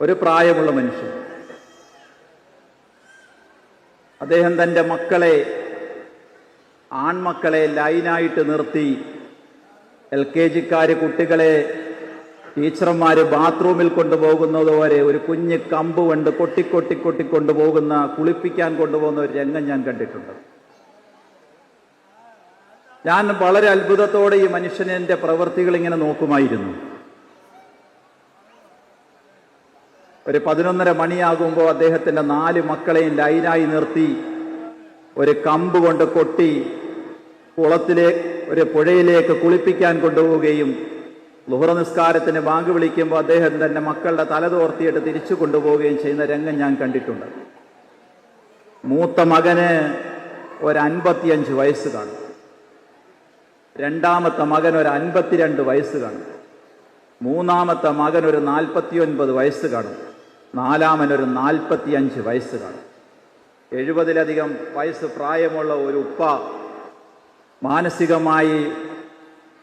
ഒരു പ്രായമുള്ള മനുഷ്യൻ. അദ്ദേഹം തന്റെ മക്കളെ ആൺമക്കളെ ലൈനായിട്ട് നിർത്തി. എൽ കെ ജിക്കാര് കുട്ടികളെ ടീച്ചർമാർ ബാത്റൂമിൽ കൊണ്ടുപോകുന്നത് വരെ ഒരു കുഞ്ഞ് കമ്പ് കൊണ്ട് കൊട്ടിക്കൊട്ടി കൊട്ടിക്കൊണ്ടുപോകുന്ന കുളിപ്പിക്കാൻ കൊണ്ടുപോകുന്ന ഒരു രംഗം ഞാൻ കണ്ടിട്ടുണ്ട്. ഞാൻ വളരെ അത്ഭുതത്തോടെ ഈ മനുഷ്യനെ പ്രവൃത്തികൾ ഇങ്ങനെ നോക്കുമായിരുന്നു. ഒരു പതിനൊന്നര മണിയാകുമ്പോൾ അദ്ദേഹത്തിന്റെ നാല് മക്കളെയും ലൈനായി നിർത്തി ഒരു കമ്പ് കൊണ്ട് കൊട്ടി കുളത്തിലെ ഒരു പുഴയിലേക്ക് കുളിപ്പിക്കാൻ കൊണ്ടുപോവുകയും ലുഹറ നിസ്കാരത്തിന് ബാങ്ക് വിളിക്കുമ്പോൾ അദ്ദേഹം തന്റെ മക്കളുടെ തലതോർത്തിയിട്ട് തിരിച്ചു കൊണ്ടുപോവുകയും ചെയ്യുന്ന രംഗം ഞാൻ കണ്ടിട്ടുണ്ട്. മൂത്ത മകന് ഒരു അൻപത്തിയഞ്ച് വയസ്സ് കാണും. രണ്ടാമത്തെ മകൻ ഒരു അൻപത്തിരണ്ട് വയസ്സ് കാണും. മൂന്നാമത്തെ മകൻ ഒരു നാൽപ്പത്തിയൊൻപത് വയസ്സ് കാണും. നാലാമൻ ഒരു നാൽപ്പത്തിയഞ്ച് വയസ്സുകാരൻ എഴുപതിലധികം വയസ്സ് പ്രായമുള്ള ഒരു ഉപ്പ മാനസികമായി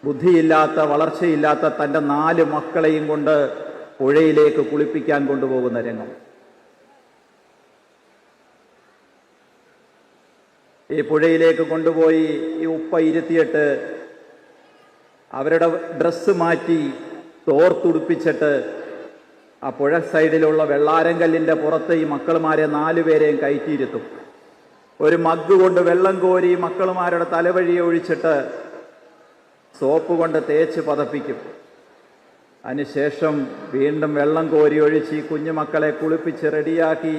ബുദ്ധിയില്ലാത്ത വളർച്ചയില്ലാത്ത തന്റെ നാല് മക്കളെയും കൊണ്ട് പുഴയിലേക്ക് കുളിപ്പിക്കാൻ കൊണ്ടുപോകുന്ന രംഗം. ഈ പുഴയിലേക്ക് കൊണ്ടുപോയി ഈ ഉപ്പ ഇരുത്തിയിട്ട് അവരുടെ ഡ്രസ്സ് മാറ്റി തോർത്തുടുപ്പിച്ചിട്ട് ആ പുഴ സൈഡിലുള്ള വെള്ളാരങ്കല്ലിന്റെ പുറത്ത് ഈ മക്കളുമാരെ നാലുപേരെയും കയറ്റിയിരുത്തും. ഒരു മഗ് കൊണ്ട് വെള്ളം കോരി മക്കളുമാരുടെ തലവഴിയെ ഒഴിച്ചിട്ട് സോപ്പ് കൊണ്ട് തേച്ച് പതപ്പിക്കും. അതിനുശേഷം വീണ്ടും വെള്ളം കോരി ഒഴിച്ച് ഈ കുഞ്ഞുമക്കളെ കുളിപ്പിച്ച് റെഡിയാക്കി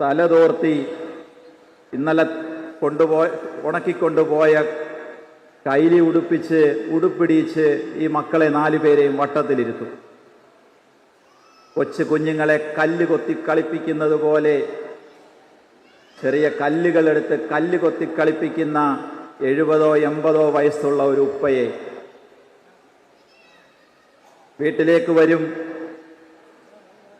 തലതോർത്തി ഇന്നലെ കൊണ്ടുപോയ ഉണക്കിക്കൊണ്ടുപോയ കൈലി ഉടുപ്പിച്ച് ഉടുപ്പിടിച്ച് ഈ മക്കളെ നാലുപേരെയും വട്ടത്തിലിരുത്തും. കൊച്ചു കുഞ്ഞുങ്ങളെ കല്ല് കൊത്തി കളിപ്പിക്കുന്നത് പോലെ ചെറിയ കല്ലുകളെടുത്ത് കല്ല് കൊത്തി കളിപ്പിക്കുന്ന എഴുപതോ എൺപതോ വയസ്സുള്ള ഒരു ഉപ്പയെ വീട്ടിലേക്ക് വരും.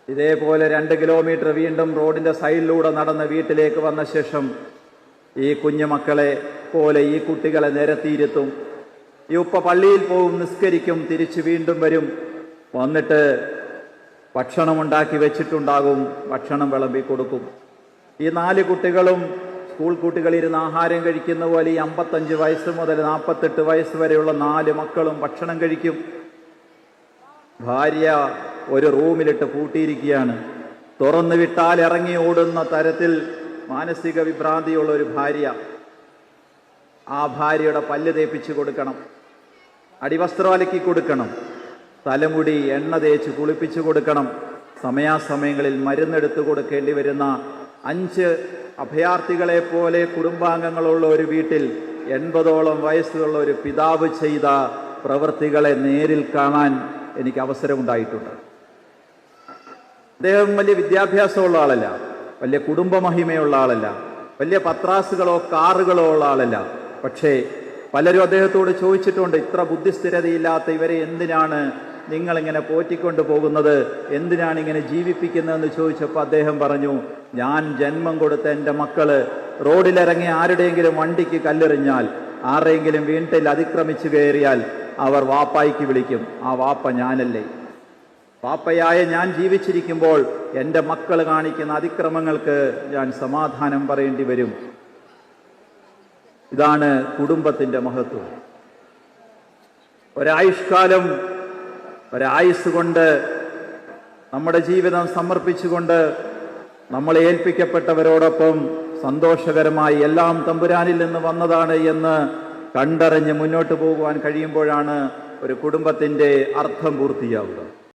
ഇതേപോലെ രണ്ട് കിലോമീറ്റർ വീണ്ടും റോഡിന്റെ സൈഡിലൂടെ നടന്ന് വീട്ടിലേക്ക് വന്ന ശേഷം ഈ കുഞ്ഞുമക്കളെ പോലെ ഈ കുട്ടികളെ നിരത്തിയിരുത്തും. ഈ ഉപ്പ പള്ളിയിൽ പോവും നിസ്കരിക്കും തിരിച്ച് വീണ്ടും വരും. വന്നിട്ട് ഭക്ഷണം ഉണ്ടാക്കി വെച്ചിട്ടുണ്ടാകും ഭക്ഷണം വിളമ്പി കൊടുക്കും. ഈ നാല് കുട്ടികളും സ്കൂൾ കുട്ടികളിരുന്ന് ആഹാരം കഴിക്കുന്ന പോലെ ഈ അമ്പത്തഞ്ച് വയസ്സ് മുതൽ നാൽപ്പത്തെട്ട് വയസ്സ് വരെയുള്ള നാല് മക്കളും ഭക്ഷണം കഴിക്കും. ഭാര്യ ഒരു റൂമിലിട്ട് പൂട്ടിയിരിക്കുകയാണ്. തുറന്നു വിട്ടാൽ ഇറങ്ങി ഓടുന്ന തരത്തിൽ മാനസിക വിഭ്രാന്തിയുള്ള ഒരു ഭാര്യ ആ ഭാര്യയുടെ പല്ല് തേപ്പിച്ച് കൊടുക്കണം. അടിവസ്ത്രം അലക്കി കൊടുക്കണം. തലമുടി എണ്ണ തേച്ച് കുളിപ്പിച്ചു കൊടുക്കണം. സമയാസമയങ്ങളിൽ മരുന്നെടുത്തു കൊടുക്കേണ്ടി വരുന്ന അഞ്ച് അഭയാർത്ഥികളെ പോലെ കുടുംബാംഗങ്ങളുള്ള ഒരു വീട്ടിൽ എൺപതോളം വയസ്സുള്ള ഒരു പിതാവ് ചെയ്ത പ്രവൃത്തികളെ നേരിൽ കാണാൻ എനിക്ക് അവസരമുണ്ടായിട്ടുണ്ട്. അദ്ദേഹം വലിയ വിദ്യാഭ്യാസമുള്ള ആളല്ല വലിയ കുടുംബമഹിമയുള്ള ആളല്ല വലിയ പത്രാസുകളോ കാറുകളോ ഉള്ള ആളല്ല. പക്ഷേ പലരും അദ്ദേഹത്തോട് ചോദിച്ചിട്ടുണ്ട് ഇത്ര ബുദ്ധിസ്ഥിരതയില്ലാത്ത ഇവരെ എന്തിനാണ് നിങ്ങളിങ്ങനെ പോറ്റിക്കൊണ്ട് പോകുന്നത് എന്തിനാണ് ഇങ്ങനെ ജീവിപ്പിക്കുന്നതെന്ന് ചോദിച്ചപ്പോൾ അദ്ദേഹം പറഞ്ഞു ഞാൻ ജന്മം കൊടുത്ത എന്റെ മക്കൾ റോഡിലിറങ്ങി ആരുടെയെങ്കിലും വണ്ടിക്ക് കല്ലെറിഞ്ഞാൽ ആരുടെയെങ്കിലും വീട്ടിൽ അതിക്രമിച്ചു കയറിയാൽ അവർ വാപ്പായിക്ക് വിളിക്കും. ആ വാപ്പ ഞാനല്ലേ. പാപ്പയായ ഞാൻ ജീവിച്ചിരിക്കുമ്പോൾ എന്റെ മക്കൾ കാണിക്കുന്ന അതിക്രമങ്ങൾക്ക് ഞാൻ സമാധാനം പറയേണ്ടി വരും. ഇതാണ് കുടുംബത്തിന്റെ മഹത്വം. ഒരായുഷ്കാലം ഒരായുസ് കൊണ്ട് നമ്മുടെ ജീവിതം സമർപ്പിച്ചുകൊണ്ട് നമ്മളെ ഏൽപ്പിക്കപ്പെട്ടവരോടൊപ്പം സന്തോഷകരമായി എല്ലാം തമ്പുരാനിൽ നിന്ന് വന്നതാണ് എന്ന് കണ്ടറിഞ്ഞ് മുന്നോട്ട് പോകുവാൻ കഴിയുമ്പോഴാണ് ഒരു കുടുംബത്തിന്റെ അർത്ഥം പൂർത്തിയാവുക.